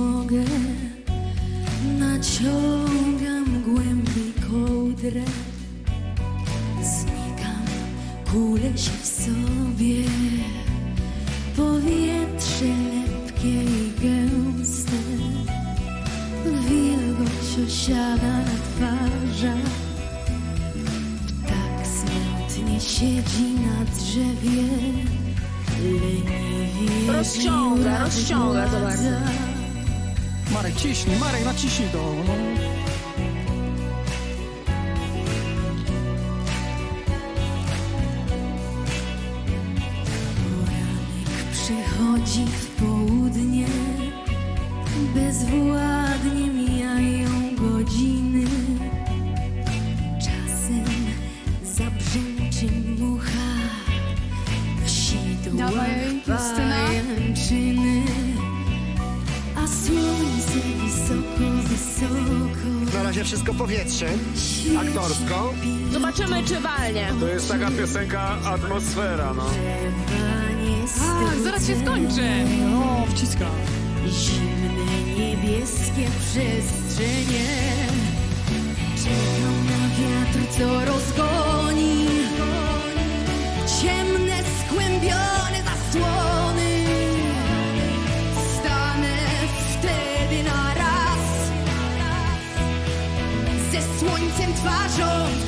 mogę. Naciągam głębiej kołdrę. Znikam, kulę się w sobie. Powietrze lepkie i gęste. Wilgoć osiada na twarzach. Ptak smętnie siedzi na drzewie. Leniwie Rozciąga, rozciąga, zobacz. wygładza. Marek, ciśnij, Marek, naciśnij to. No. Poranek przychodzi w południe, bezwładnie mijają godziny. Czasem zabrzęczy mucha, w sidłach Dawaj, Justyna. pajęczyny, słońce wysoko, wysoko. Na razie wszystko powietrze. Aktorsko. Zobaczymy, czy walnie. To jest taka piosenka atmosfera, no. Tak, zaraz się skończy. O, wciska. Zimne niebieskie przestrzenie Mädchen zwar schon